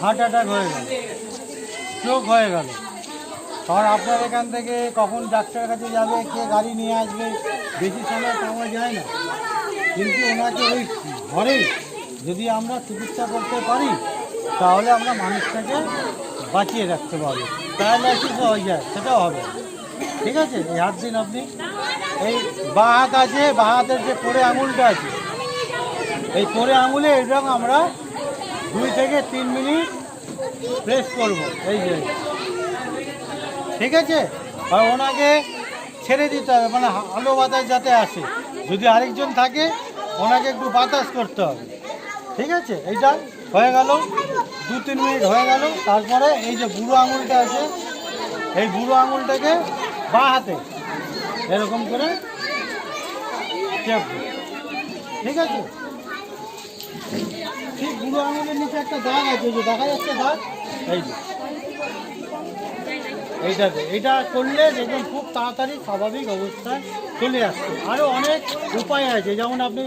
Heart attack হয়ে গেল। Stroke হয়ে গেল। কারণ আপনার এখান থেকে কখন ডাক্তারের কাছে যাবে, কে গাড়ি নিয়ে আসবে, বেশি সময় পাওয়া যায় না। কিন্তু ওনাকে ওই ঘরেই যদি আমরা চিকিৎসা করতে পারি, তাহলে আমরা মানুষটাকে বাঁচিয়ে রাখতে পারব। প্যারালাইসিসও হয়ে যায়, সেটাও হবে। ঠিক আছে? এই হাত দিন আপনি। এই বা হাত আছে, বা হাতের যে কোড়ে আঙুলটা আছে, এই কোড়ে আঙুলে এরকম আমরা দুই থেকে তিন মিনিট প্রেস করব। এই যে। ঠিক আছে? আর ওনাকে ছেড়ে দিতে হবে মানে আলো বাতাস যাতে আসে। যদি আরেকজন থাকে, ওনাকে একটু বাতাস করতে হবে। ঠিক আছে? এইটা হয়ে গেল। দু, তিন মিনিট হয়ে গেল। তারপরে এই যে বুড়ো আঙুলটা আছে, এই বুড়ো আঙুলটাকে বা হাতে এরকম করে চেপবো। ঠিক আছে? ঠিক আঙুলের একটা আছে যে দেখা যাচ্ছে এই যে। এইটাতে এটা করলে দেখবেন খুব তাড়াতাড়ি স্বাভাবিক অবস্থায় চলে আসছে। আরও অনেক উপায় আছে, যেমন আপনি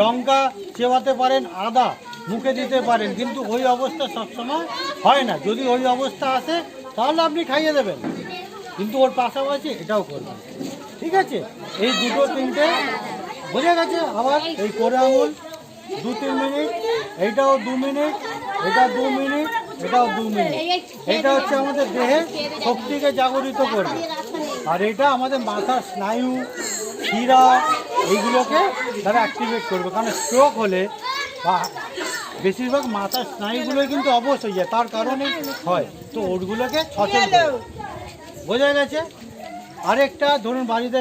লঙ্কা চেবাতে পারেন, আদা মুখে দিতে পারেন, কিন্তু ওই অবস্থা সবসময় হয় না। যদি ওই অবস্থা আসে, তাহলে আপনি খাইয়ে দেবেন। কিন্তু ওর পাশাপাশি এটাও করবেন। ঠিক আছে? এই দুটো তিনটে বোঝা গেছে? আবার এই করে আঙুল দু তিন মিনিট এইটাও দু মিনিট এটা দু মিনিট, এটাও দু মিনিট। এটা হচ্ছে আমাদের দেহে শক্তিকে জাগরিত করবে। আর এটা আমাদের মাথার স্নায়ু, শিরা, এইগুলোকে তারা অ্যাক্টিভেট করবে। কারণ স্ট্রোক হলে বা বেশিরভাগ মাথার স্নায়ুগুলোই কিন্তু অবশ হয়ে যায়, তার কারণে হয়। তো ওরগুলোকে সচেতন বোঝা গেছে? আরেকটা, ধরুন বাড়িতে